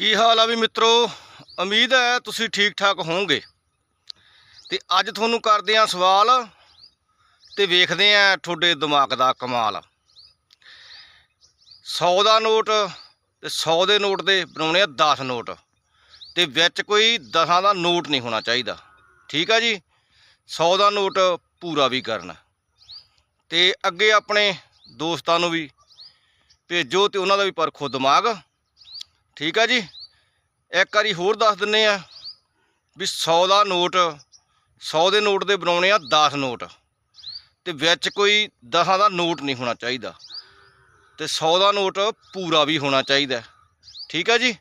ਕੀ ਹਾਲ ਆ ਵੀ ਮਿੱਤਰੋ? ਉਮੀਦ ਹੈ ਤੁਸੀਂ ਠੀਕ ਠਾਕ ਹੋਵੋਗੇ। ਤੇ ਅੱਜ ਤੁਹਾਨੂੰ ਕਰਦੇ ਆ ਸਵਾਲ ਤੇ ਵੇਖਦੇ ਆ ਤੁਹਾਡੇ ਦਿਮਾਗ ਦਾ ਕਮਾਲ। 100 ਦਾ ਨੋਟ ਤੇ 100 ਦੇ ਨੋਟ ਦੇ ਬਣਾਉਣੇ ਆ 10 ਨੋਟ। ਤੇ ਵਿੱਚ ਕੋਈ 10 ਦਾ ਨੋਟ ਨਹੀਂ ਹੋਣਾ ਚਾਹੀਦਾ। ਠੀਕ ਆ ਜੀ? 100 ਦਾ ਨੋਟ ਪੂਰਾ ਵੀ ਕਰਨਾ। ਤੇ ਅੱਗੇ ਆਪਣੇ ਦੋਸਤਾਂ ਨੂੰ ਵੀ ਭੇਜੋ ਤੇ ਉਹਨਾਂ ਦਾ ਵੀ ਪਰਖੋ ਦਿਮਾਗ। ਠੀਕ ਆ ਜੀ? ਇੱਕ ਵਾਰੀ ਹੋਰ ਦੱਸ ਦਿੰਨੇ ਆ ਵੀ 100 ਦਾ ਨੋਟ 100 ਦੇ ਨੋਟ ਦੇ ਬਣਾਉਣੇ ਆ 10 ਨੋਟ। ਤੇ ਵਿੱਚ ਕੋਈ 10 ਦਾ ਨੋਟ ਨਹੀਂ ਹੋਣਾ ਚਾਹੀਦਾ। ਤੇ 100 ਦਾ ਨੋਟ ਪੂਰਾ ਵੀ ਹੋਣਾ ਚਾਹੀਦਾ। ਠੀਕ ਆ ਜੀ?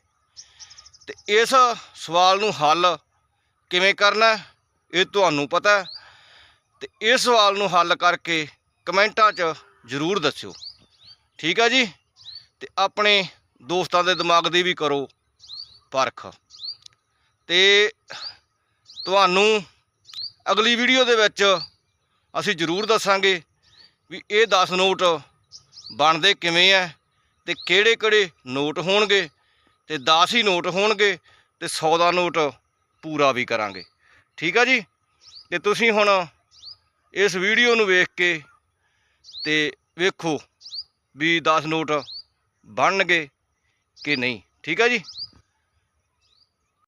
ਤੇ ਇਸ ਸਵਾਲ ਨੂੰ ਹੱਲ ਕਿਵੇਂ ਕਰਨਾ ਇਹ ਤੁਹਾਨੂੰ ਪਤਾ ਹੈ। ਤੇ ਇਸ ਸਵਾਲ ਨੂੰ ਹੱਲ ਕਰਕੇ ਕਮੈਂਟਾਂ 'ਚ ਜ਼ਰੂਰ ਦੱਸਿਓ। ਠੀਕ ਆ ਜੀ? ਤੇ ਆਪਣੇ ਦੋਸਤਾਂ ਦੇ ਦਿਮਾਗ ਦੀ ਵੀ ਕਰੋ ਪਰਖ। ਤੇ ਤੁਹਾਨੂੰ ਅਗਲੀ ਵੀਡੀਓ ਦੇ ਵਿੱਚ ਅਸੀਂ ਜ਼ਰੂਰ ਦੱਸਾਂਗੇ ਵੀ ਇਹ 10 ਨੋਟ ਬਣਦੇ ਕਿਵੇਂ ਐ ਤੇ ਕਿਹੜੇ ਕਿਹੜੇ ਨੋਟ ਹੋਣਗੇ ਤੇ 10 ਹੀ ਨੋਟ ਹੋਣਗੇ ਤੇ 100 ਦਾ ਨੋਟ ਪੂਰਾ ਵੀ ਕਰਾਂਗੇ। ਠੀਕ ਆ ਜੀ? ਤੇ ਤੁਸੀਂ ਹੁਣ ਇਸ ਵੀਡੀਓ ਨੂੰ ਵੇਖ ਕੇ ਤੇ ਵੇਖੋ ਵੀ 10 ਨੋਟ ਬਣਨਗੇ ਕਿ ਨਹੀਂ? ਠੀਕ ਆ ਜੀ?